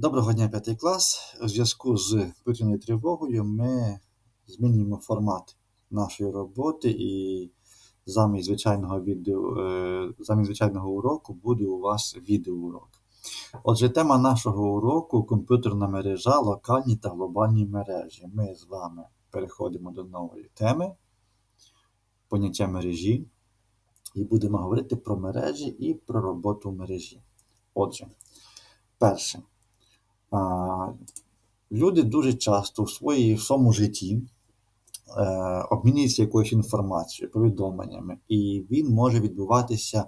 Доброго дня, п'ятий клас. У зв'язку з повітряною тривогою ми змінюємо формат нашої роботи і замість звичайного відео, е, замість звичайного уроку буде у вас відеоурок. Отже, тема нашого уроку комп'ютерна мережа, локальні та глобальні мережі. Ми з вами переходимо до нової теми, поняття мережі, і будемо говорити про мережі і про роботу мережі. Отже, перше. Люди дуже часто в своїй в своєму житті е, обмінюються якоюсь інформацією, повідомленнями, і він може відбуватися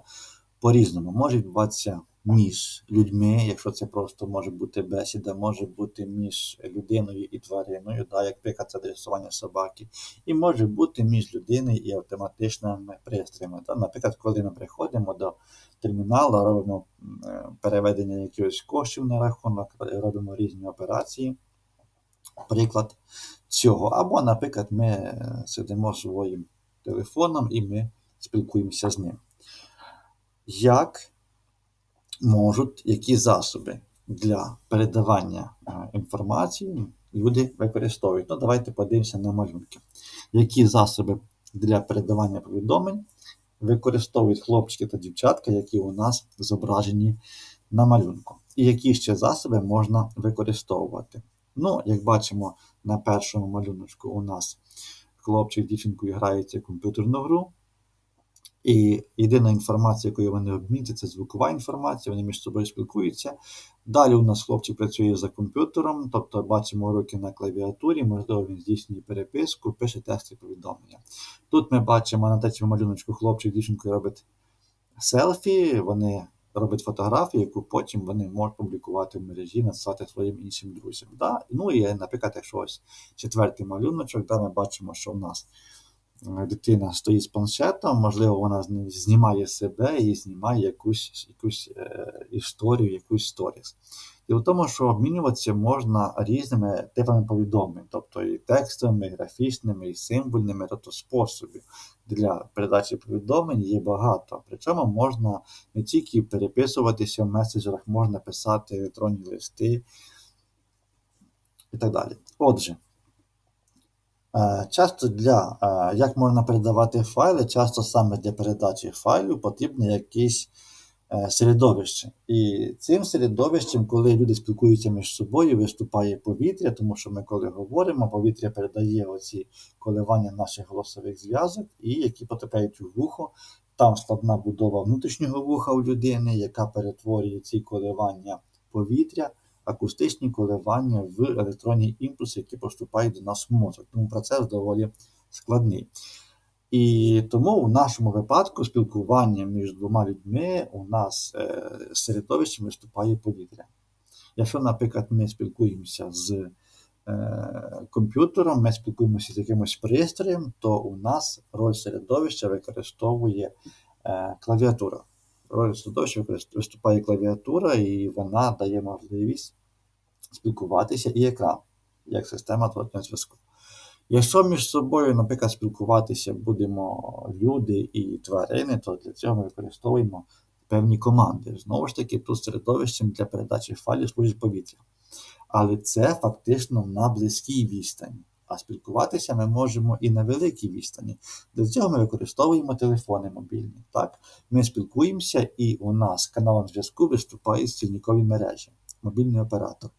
по-різному. Може відбуватися між людьми, якщо це просто може бути бесіда, може бути між людиною і твариною, да, як приклад це адресування собаки, і може бути між людиною і автоматичними пристроями. Да. Наприклад, коли ми приходимо до терміналу, робимо е, переведення якихось коштів на рахунок, робимо різні операції. Приклад цього. Або, наприклад, ми е, сидимо своїм телефоном і ми спілкуємося з ним. Як можуть які засоби для передавання е, інформації люди використовують? Ну, Давайте подивимося на малюнки. Які засоби для передавання повідомлень використовують хлопчики та дівчатка, які у нас зображені на малюнку. І які ще засоби можна використовувати. Ну, як бачимо, на першому малюночку у нас хлопчик дівчинкою граються в комп'ютерну гру. І єдина інформація, якою вони обмінюються, це звукова інформація, вони між собою спілкуються. Далі у нас хлопчик працює за комп'ютером, тобто бачимо уроки на клавіатурі, можливо, він здійснює переписку, пише тексти повідомлення. Тут ми бачимо на третьому малюночку хлопчик дівчинкою робить селфі, вони роблять фотографію, яку потім вони можуть публікувати в мережі, надсилати своїм іншим друзям. Да? Ну і, наприклад, якщо ось четвертий малюночок, де ми бачимо, що в нас дитина стоїть з планшетом, можливо, вона знімає себе і знімає якусь якусь е, історію, якусь сторіс. І в тому, що обмінюватися можна різними типами повідомлень, тобто і текстовими, і графічними, і символьними, тобто способів для передачі повідомлень є багато. Причому можна не тільки переписуватися в меседжерах, можна писати електронні листи і так далі. Отже. Е, часто для е, як можна передавати файли, часто саме для передачі файлів потрібне якесь е, середовище. І цим середовищем, коли люди спілкуються між собою, виступає повітря, тому що ми, коли говоримо, повітря передає оці коливання наших голосових зв'язок, і які потрапляють у вухо. Там складна будова внутрішнього вуха у людини, яка перетворює ці коливання повітря акустичні коливання в електронні імпульси, які поступають до нас в мозок. Тому процес доволі складний. І тому в нашому випадку спілкування між двома людьми у нас е, середовищем виступає повітря. Якщо, наприклад, ми спілкуємося з е, комп'ютером, ми спілкуємося з якимось пристроєм, то у нас роль середовища використовує е, клавіатура роль середовища виступає клавіатура, і вона дає можливість спілкуватися і екран, як система зворотнього зв'язку. Якщо між собою, наприклад, спілкуватися будемо люди і тварини, то для цього ми використовуємо певні команди. Знову ж таки, тут середовищем для передачі файлів служить повітря. Але це фактично на близькій відстані. А спілкуватися ми можемо і на великій відстані. Для цього ми використовуємо телефони мобільні. Так? Ми спілкуємося, і у нас каналом зв'язку виступають стільникові мережі, мобільний оператор.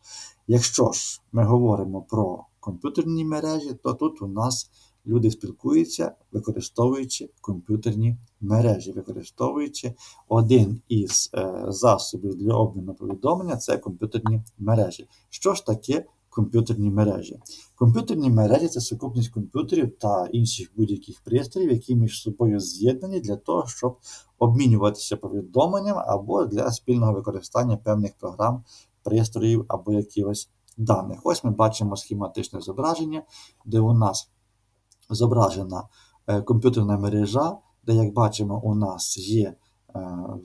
Якщо ж ми говоримо про комп'ютерні мережі, то тут у нас люди спілкуються, використовуючи комп'ютерні мережі, використовуючи один із е, засобів для обміну повідомлення це комп'ютерні мережі. Що ж таке комп'ютерні мережі. Комп'ютерні мережі це сукупність комп'ютерів та інших будь-яких пристроїв, які між собою з'єднані для того, щоб обмінюватися повідомленням або для спільного використання певних програм, пристроїв або якихось даних. Ось ми бачимо схематичне зображення, де у нас зображена е, комп'ютерна мережа, де, як бачимо, у нас є е,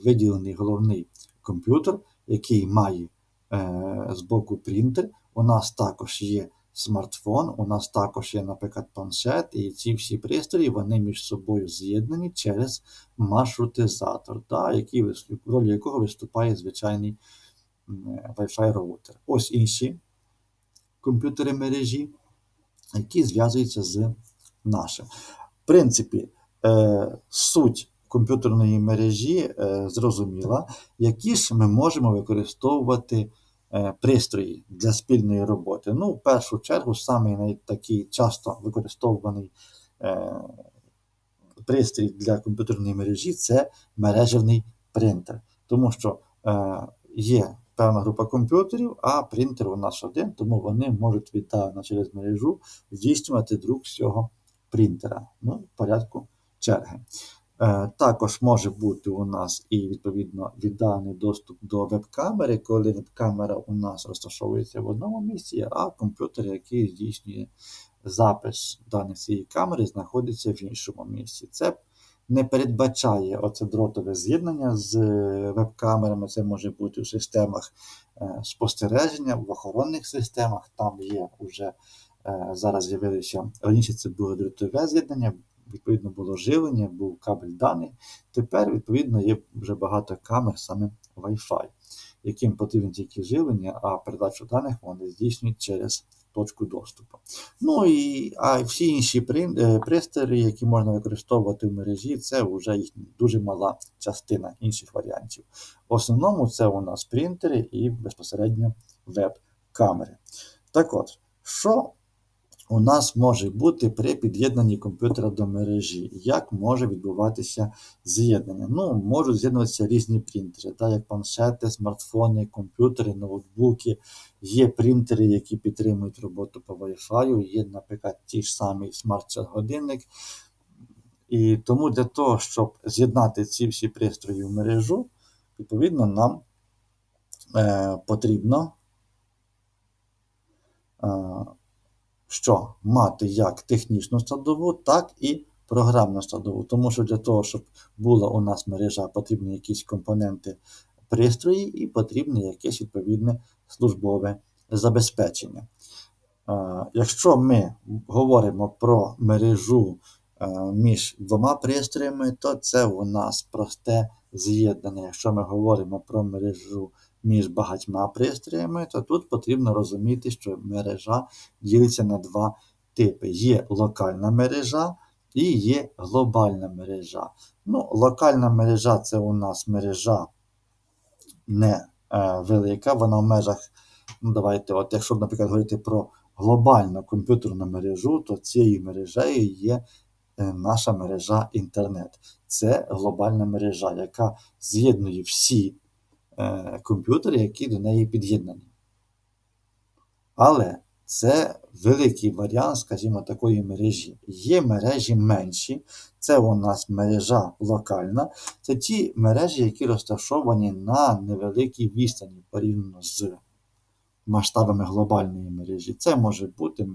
виділений головний комп'ютер, який має е, з боку принтер. У нас також є смартфон, у нас також є, наприклад, планшет, і ці всі пристрої вони між собою з'єднані через маршрутизатор, да, який, в ролі якого виступає звичайний Wi-Fi роутер. Ось інші комп'ютери мережі, які зв'язуються з нашим. В принципі, е, суть комп'ютерної мережі е, зрозуміла, які ж ми можемо використовувати пристрої для спільної роботи. Ну, в першу чергу, самий такий часто використовуваний пристрій для комп'ютерної мережі це мережевний принтер. Тому що є певна група комп'ютерів, а принтер у нас один, тому вони можуть віддалено через мережу здійснювати друк з цього принтера ну, в порядку черги. Е, також може бути у нас і відповідно відданий доступ до веб-камери, коли веб-камера у нас розташовується в одному місці, а комп'ютер, який здійснює запис даних цієї камери, знаходиться в іншому місці. Це не передбачає оце дротове з'єднання з е, веб-камерами. Це може бути у системах е, спостереження, в охоронних системах. Там є вже зараз з'явилися раніше це було дротове з'єднання відповідно було живлення, був кабель даний. Тепер, відповідно, є вже багато камер саме Wi-Fi, яким потрібно тільки живлення, а передачу даних вони здійснюють через точку доступу. Ну і а всі інші е, пристрої, які можна використовувати в мережі, це вже їх дуже мала частина інших варіантів. В основному це у нас принтери і безпосередньо веб-камери. Так от, що у нас може бути при під'єднанні комп'ютера до мережі. Як може відбуватися з'єднання? Ну, Можуть з'єднуватися різні принтери, так, як планшети, смартфони, комп'ютери, ноутбуки. Є принтери, які підтримують роботу по Wi-Fi, є, наприклад, ті ж самі смарт-годинник. І тому для того, щоб з'єднати ці всі пристрої в мережу, відповідно, нам е, потрібно. Е, що мати як технічну складову, так і програмну складову. Тому що для того, щоб була у нас мережа, потрібні якісь компоненти пристрої і потрібне якесь відповідне службове забезпечення. Якщо ми говоримо про мережу між двома пристроями, то це у нас просте з'єднання. Якщо ми говоримо про мережу між багатьма пристроями, то тут потрібно розуміти, що мережа ділиться на два типи: є локальна мережа і є глобальна мережа. Ну, Локальна мережа це у нас мережа не е, велика, вона в межах, ну давайте, от якщо, наприклад, говорити про глобальну комп'ютерну мережу, то цією мережею є е, наша мережа інтернет. Це глобальна мережа, яка з'єднує всі комп'ютери, які до неї під'єднані. Але це великий варіант, скажімо, такої мережі. Є мережі менші, це у нас мережа локальна. Це ті мережі, які розташовані на невеликій відстані порівняно з масштабами глобальної мережі. Це може бути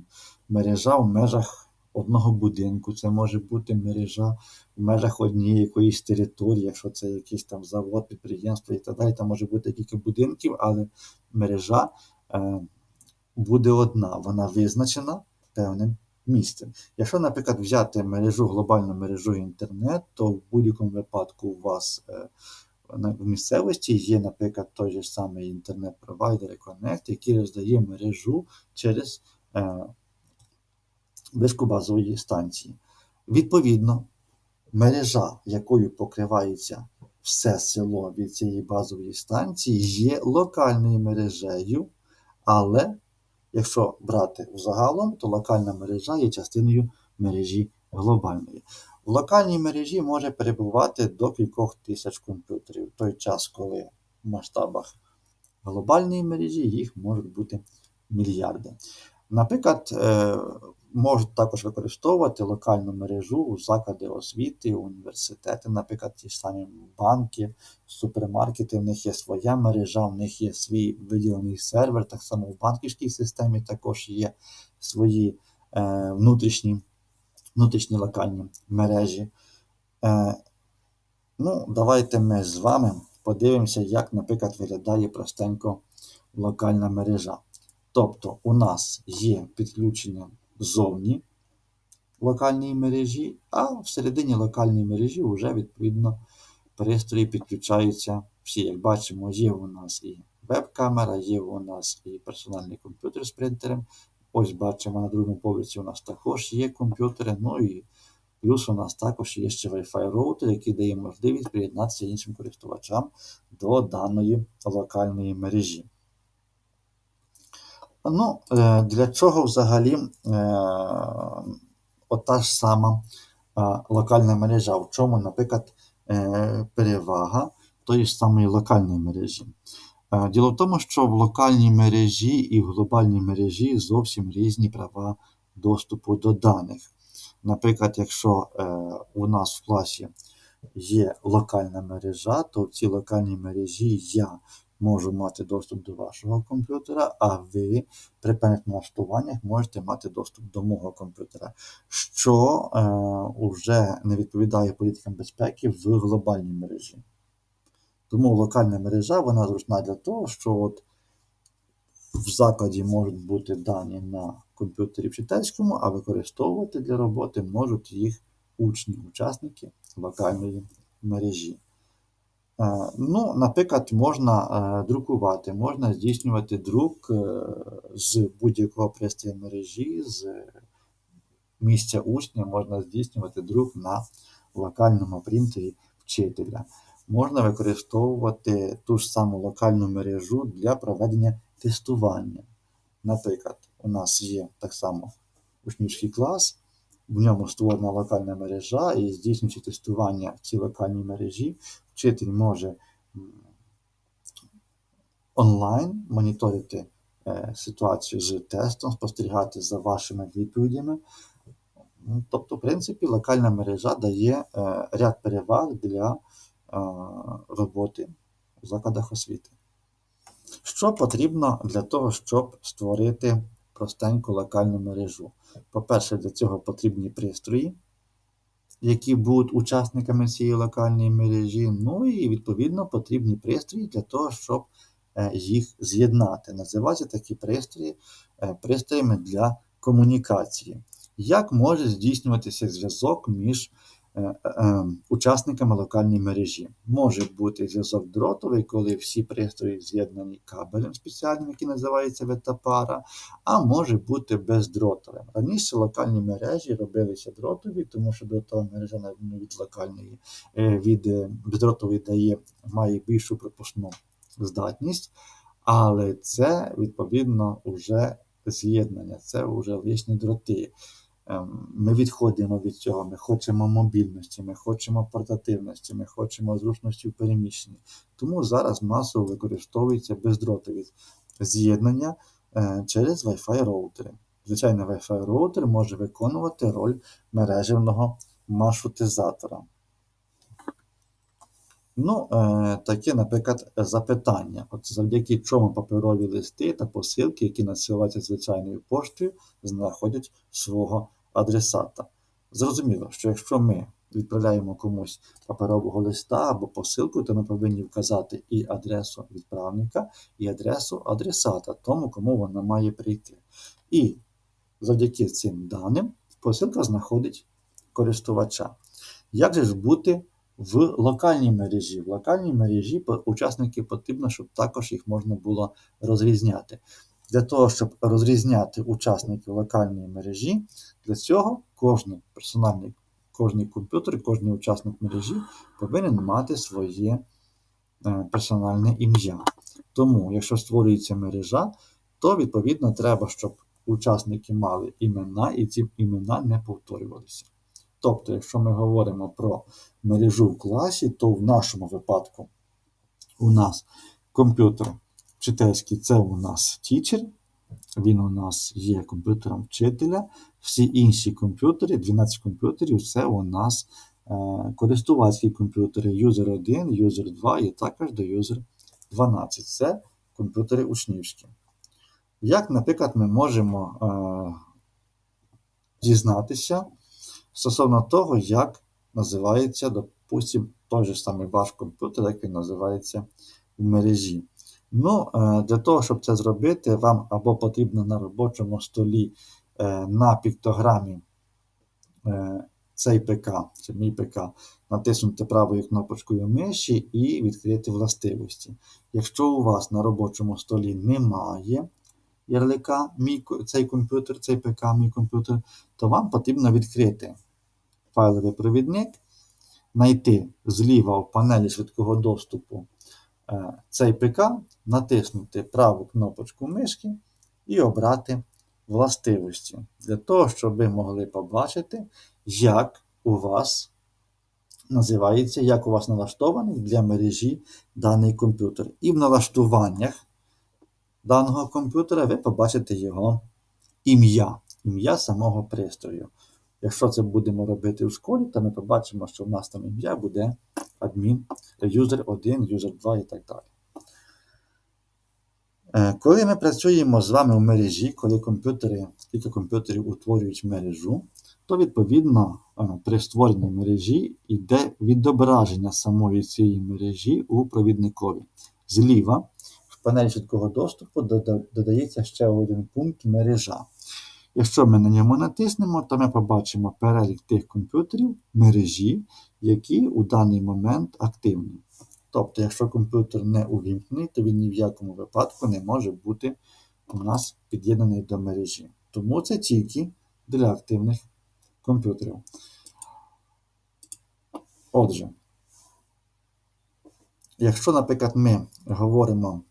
мережа в межах одного будинку, це може бути мережа в межах однієї якоїсь території, якщо це якийсь там завод, підприємство і так далі. Там може бути кілька будинків, але мережа е, буде одна, вона визначена певним місцем. Якщо, наприклад, взяти мережу, глобальну мережу інтернет, то в будь-якому випадку у вас е, в місцевості є, наприклад, той же самий інтернет-провайдер Connect, який роздає мережу через вишкобазової станції. Відповідно, мережа, якою покривається все село від цієї базової станції, є локальною мережею, але якщо брати взагалом, то локальна мережа є частиною мережі глобальної. В локальній мережі може перебувати до кількох тисяч комп'ютерів в той час, коли в масштабах глобальної мережі їх можуть бути мільярди. Наприклад, е, можуть також використовувати локальну мережу заклади освіти, університети, наприклад, ті ж самі банки, супермаркети, в них є своя мережа, в них є свій виділений сервер, так само в банківській системі також є свої е, внутрішні внутрішні локальні мережі. Е, Ну, Давайте ми з вами подивимося, як, наприклад, виглядає простенько локальна мережа. Тобто у нас є підключення ззовні локальної мережі, а всередині локальної мережі вже, відповідно, пристрої підключаються всі. Як бачимо, є у нас і веб-камера, є у нас і персональний комп'ютер з принтером. Ось бачимо на другому поверсі у нас також є комп'ютери. Ну і плюс у нас також є ще Wi-Fi роутер, який дає можливість приєднатися іншим користувачам до даної локальної мережі. Ну, е, Для чого взагалі е, ота ж сама е, локальна мережа? В чому, наприклад, перевага тої ж самої локальної мережі? Діло в тому, що в локальній мережі і в глобальній мережі зовсім різні права доступу до даних. Наприклад, якщо у нас в класі є локальна мережа, то в цій локальній мережі я можу мати доступ до вашого комп'ютера, а ви при певних налаштуваннях можете мати доступ до мого комп'ютера, що е, вже не відповідає політикам безпеки в глобальній мережі. Тому локальна мережа вона зручна для того, що от в закладі можуть бути дані на комп'ютері вчительському, а використовувати для роботи можуть їх учні, учасники локальної мережі. Е, ну, Наприклад, можна е, друкувати, можна здійснювати друк е, з будь-якого пристрою мережі, з місця учня, можна здійснювати друк на локальному принтері вчителя. Можна використовувати ту ж саму локальну мережу для проведення тестування. Наприклад, у нас є так само учнівський клас, в ньому створена локальна мережа, і здійснюючи тестування в цій локальній мережі, вчитель може онлайн моніторити е, ситуацію з тестом, спостерігати за вашими відповідями. Ну, тобто, в принципі, локальна мережа дає е, ряд переваг для е, роботи у закладах освіти. Що потрібно для того, щоб створити простеньку локальну мережу? По-перше, для цього потрібні пристрої, які будуть учасниками цієї локальної мережі. Ну і відповідно потрібні пристрої для того, щоб е, їх з'єднати. Називаються такі пристрої е, пристроями для комунікації. Як може здійснюватися зв'язок між учасниками локальної мережі. Може бути зв'язок дротовий, коли всі пристрої з'єднані кабелем спеціальним, який називається ветапара, а може бути бездротовим. Раніше локальні мережі робилися дротові, тому що дротова мережа від локальної е, від бездротової дає, має більшу пропускну здатність, але це відповідно вже з'єднання, це вже лишні дроти. Ем, ми відходимо від цього, ми хочемо мобільності, ми хочемо портативності, ми хочемо зручності в переміщенні. Тому зараз масово використовується бездротові з'єднання е, через Wi-Fi роутери. Звичайно, Wi-Fi роутер може виконувати роль мережевного маршрутизатора. Ну, е, таке, наприклад, запитання. От завдяки чому паперові листи та посилки, які надсилаються звичайною поштою, знаходять свого адресата. Зрозуміло, що якщо ми відправляємо комусь паперового листа або посилку, то ми повинні вказати і адресу відправника, і адресу адресата, тому, кому вона має прийти. І завдяки цим даним посилка знаходить користувача. Як же ж бути в локальній мережі? В локальній мережі учасники потрібно, щоб також їх можна було розрізняти. Для того, щоб розрізняти учасників локальної мережі, для цього кожен персональний кожний комп'ютер, кожен учасник мережі повинен мати своє е, персональне ім'я. Тому, якщо створюється мережа, то відповідно треба, щоб учасники мали імена і ці імена не повторювалися. Тобто, якщо ми говоримо про мережу в класі, то в нашому випадку у нас комп'ютер вчительський це у нас тічер, він у нас є комп'ютером вчителя. Всі інші комп'ютери, 12 комп'ютерів, це у нас е, користувацькі комп'ютери юзер 1, юзер 2 і також до юзер 12. Це комп'ютери учнівські. Як, наприклад, ми можемо е, дізнатися стосовно того, як називається, допустимо, той же самий ваш комп'ютер, як він називається в мережі. Ну, е, Для того, щоб це зробити, вам або потрібно на робочому столі е, на піктограмі е, цей ПК, це мій ПК, натиснути правою кнопочкою миші і відкрити властивості. Якщо у вас на робочому столі немає ярлика мій, цей комп'ютер, цей ПК, мій комп'ютер, то вам потрібно відкрити файловий провідник, знайти зліва в панелі швидкого доступу цей ПК, натиснути праву кнопочку мишки і обрати властивості для того, щоб ви могли побачити, як у вас називається, як у вас налаштований для мережі даний комп'ютер. І в налаштуваннях даного комп'ютера ви побачите його ім'я, ім'я самого пристрою. Якщо це будемо робити в школі, то ми побачимо, що в нас там ім'я буде адмін, юзер 1, юзер 2 і так далі. Е, Коли ми працюємо з вами в мережі, коли комп'ютери, кілька комп'ютерів утворюють мережу, то відповідно е, при створенні мережі йде відображення самої цієї мережі у провідникові. Зліва в панелі швидкого доступу додається ще один пункт мережа. Якщо ми на ньому натиснемо, то ми побачимо перелік тих комп'ютерів мережі, які у даний момент активні. Тобто, якщо комп'ютер не увімкнений, то він ні в якому випадку не може бути у нас під'єднаний до мережі. Тому це тільки для активних комп'ютерів. Отже, якщо, наприклад, ми говоримо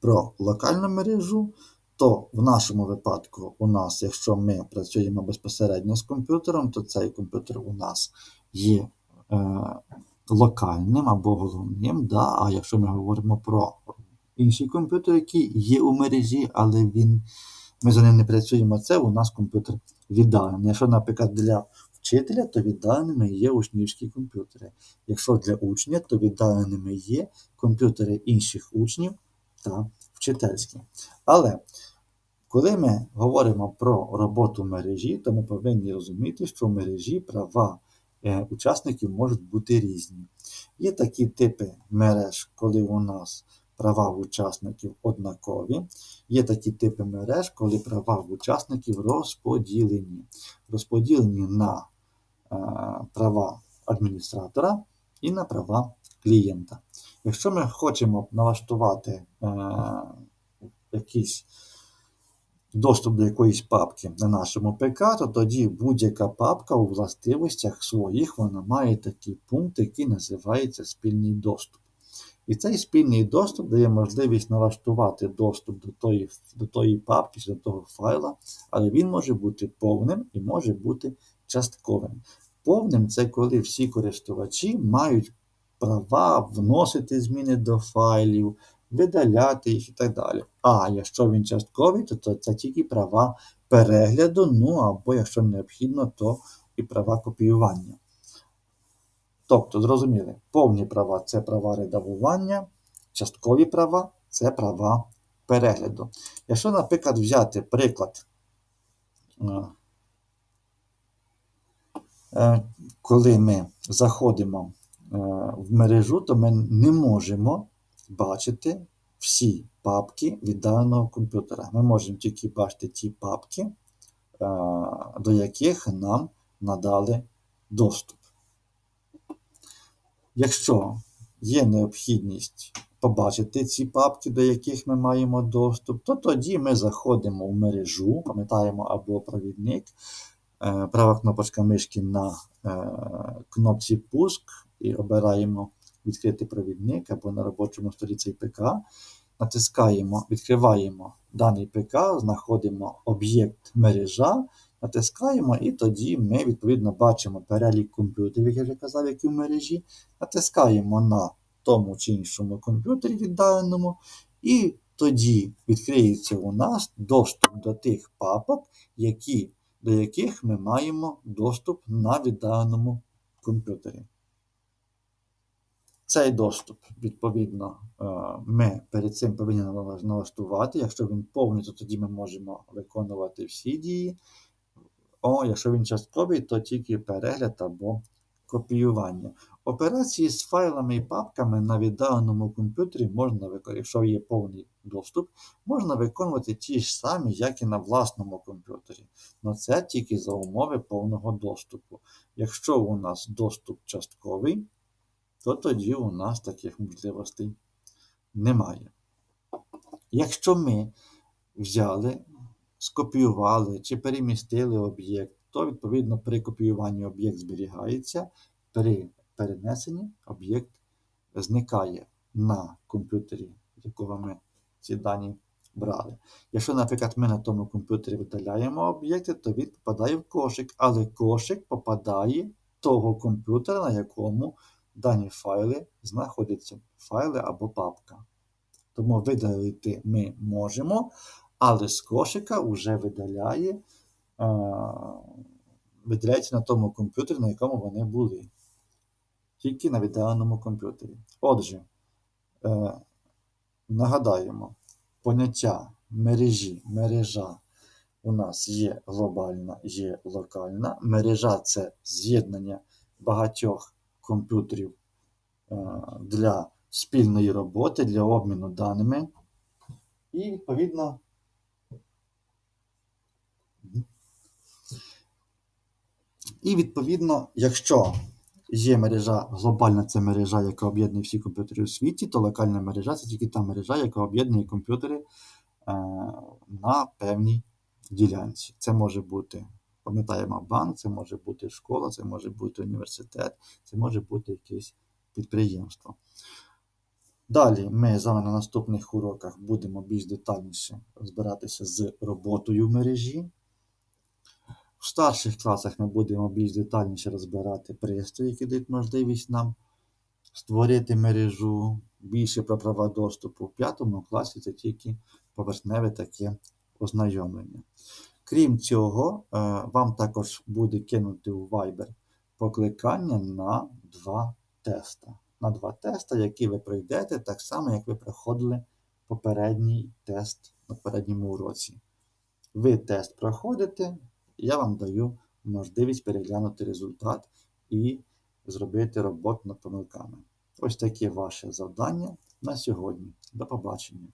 про локальну мережу, то в нашому випадку у нас, якщо ми працюємо безпосередньо з комп'ютером, то цей комп'ютер у нас є е, локальним або головним. Да? А якщо ми говоримо про інший комп'ютер, який є у мережі, але він, ми за ним не працюємо, це у нас комп'ютер віддалений. Якщо, наприклад, для вчителя, то віддаленими є учнівські комп'ютери. Якщо для учня, то віддаленими є комп'ютери інших учнів та вчительські. Але коли ми говоримо про роботу мережі, то ми повинні розуміти, що в мережі права е, учасників можуть бути різні. Є такі типи мереж, коли у нас права учасників однакові. Є такі типи мереж, коли права учасників розподілені. Розподілені на е, права адміністратора і на права клієнта. Якщо ми хочемо налаштувати е, якийсь доступ до якоїсь папки на нашому ПК, то тоді будь-яка папка у властивостях своїх вона має такий пункт, який називається спільний доступ. І цей спільний доступ дає можливість налаштувати доступ до тої, до тої папки до того файла, але він може бути повним і може бути частковим. Повним це коли всі користувачі мають права вносити зміни до файлів, видаляти їх і так далі. А якщо він частковий, то, то це тільки права перегляду, ну або якщо необхідно, то і права копіювання. Тобто, зрозуміли, повні права це права редагування, часткові права це права перегляду. Якщо, наприклад, взяти приклад, е, коли ми заходимо е, в мережу, то ми не можемо бачити всі папки від даного комп'ютера. Ми можемо тільки бачити ті папки, е, до яких нам надали доступ. Якщо є необхідність побачити ці папки, до яких ми маємо доступ, то тоді ми заходимо в мережу, пам'ятаємо або провідник, е, права кнопочка мишки на е, кнопці пуск і обираємо відкрити провідник або на робочому столі цей ПК. Натискаємо, відкриваємо даний ПК, знаходимо об'єкт мережа, натискаємо, і тоді ми відповідно бачимо перелік комп'ютерів, як я вже казав, які в мережі. Натискаємо на тому чи іншому комп'ютері віддаленому, і тоді відкриється у нас доступ до тих папок, які, до яких ми маємо доступ на віддаленому комп'ютері. Цей доступ, відповідно, е, ми перед цим повинні налаштувати. Якщо він повний, то тоді ми можемо виконувати всі дії. О, якщо він частковий, то тільки перегляд або копіювання. Операції з файлами і папками на віддаленому комп'ютері можна виконати. Якщо є повний доступ, можна виконувати ті ж самі, як і на власному комп'ютері. Но це тільки за умови повного доступу. Якщо у нас доступ частковий, то тоді у нас таких можливостей немає. Якщо ми взяли, скопіювали чи перемістили об'єкт, то відповідно при копіюванні об'єкт зберігається, при перенесенні об'єкт зникає на комп'ютері, з якого ми ці дані брали. Якщо, наприклад, ми на тому комп'ютері видаляємо об'єкти, то він попадає в кошик, але кошик попадає того комп'ютера, на якому дані файли знаходяться, файли або папка. Тому видалити ми можемо, але з кошика вже видаляє, видаляється на тому комп'ютері, на якому вони були. Тільки на віддаленому комп'ютері. Отже, е, нагадаємо, поняття мережі, мережа у нас є глобальна, є локальна. Мережа це з'єднання багатьох комп'ютерів е, для спільної роботи, для обміну даними. І, відповідно, і, відповідно, якщо є мережа глобальна, це мережа, яка об'єднує всі комп'ютери у світі, то локальна мережа це тільки та мережа, яка об'єднує комп'ютери е, на певній ділянці. Це може бути, пам'ятаємо, банк, це може бути школа, це може бути університет, це може бути якесь підприємство. Далі ми з вами на наступних уроках будемо більш детальніше розбиратися з роботою в мережі. В старших класах ми будемо більш детальніше розбирати пристрої, які дають можливість нам створити мережу, більше про права доступу. В п'ятому класі це тільки поверхневе таке ознайомлення. Крім цього, е, вам також буде кинути у Viber покликання на два теста. На два теста, які ви пройдете, так само, як ви проходили попередній тест на попередньому уроці. Ви тест проходите, я вам даю можливість переглянути результат і зробити роботу над помилками. Ось таке ваше завдання на сьогодні. До побачення.